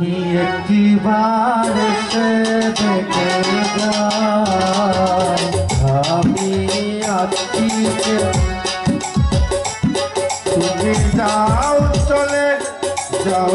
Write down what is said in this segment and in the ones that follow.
তুমি একটিবার এসে দেখে আমি আছি তুমি যাও চলে যাও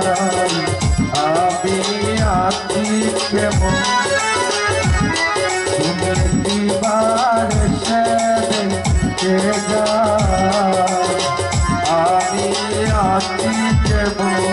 আমি আছি কেবল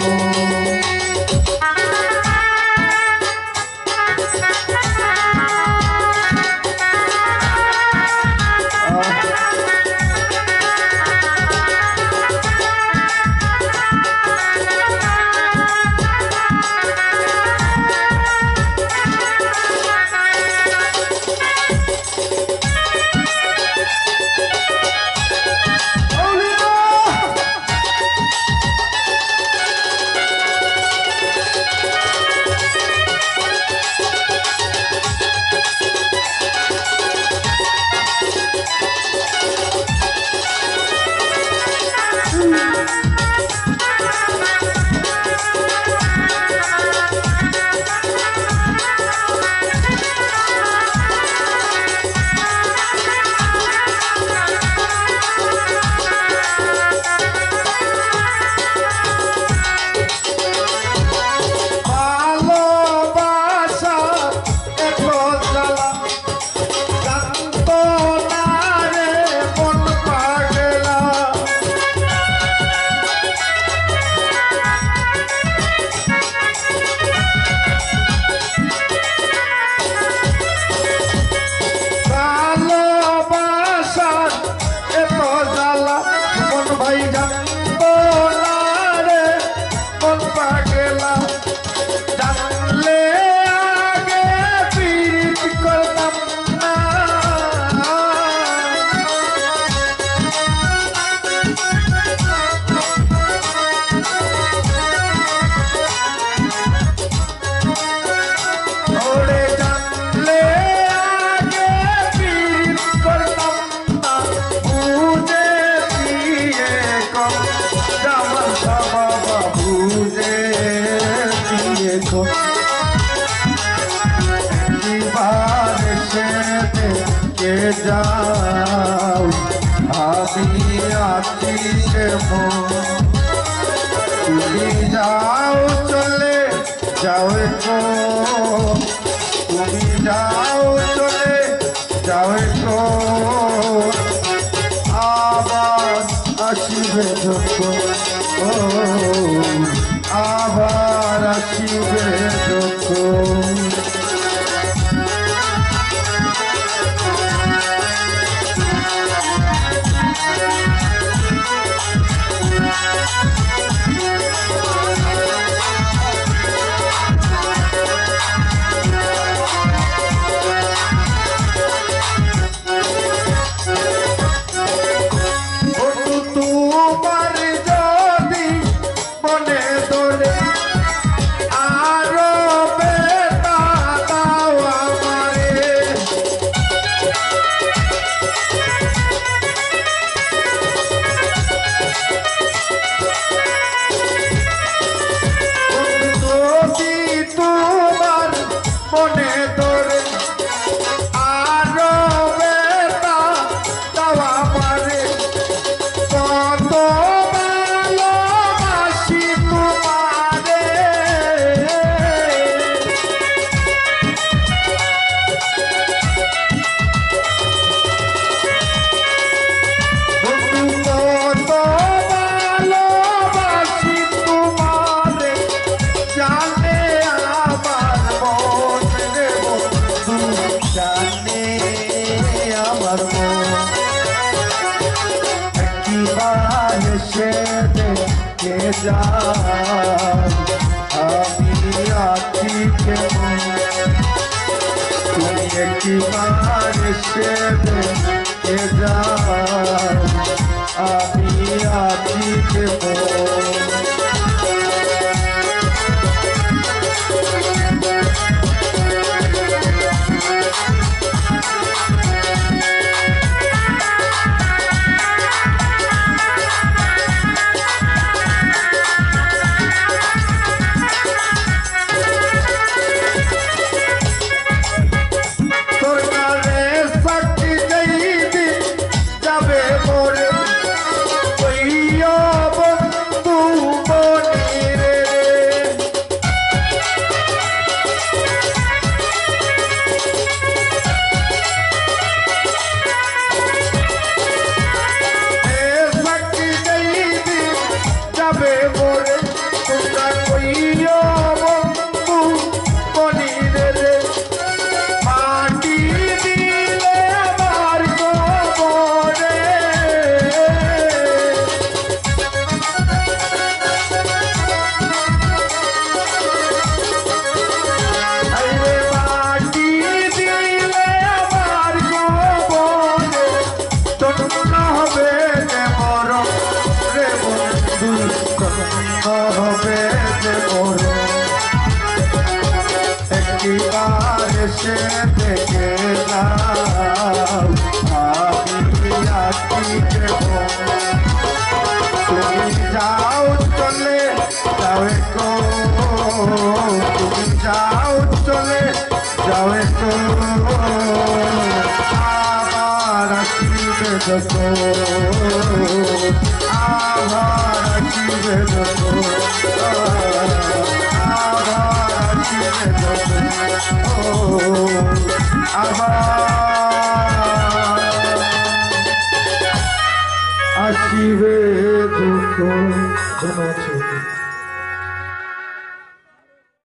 যাও আমি আছি তুমি যাও, চলে যাও তুমি যাও, চলে যাও আবার আসবে ও, আবার এসে দেখে যান আমি আছি কেমন তুমি একবার এসে দেখে যান আমি আছি কেমন তন্ন হবে যে মর একবার এসে দেখে আমি আছি কেমন তুমি যাও চলে যাও একো তুমি যাও চলে যাও একো আবার আসিবে দেখো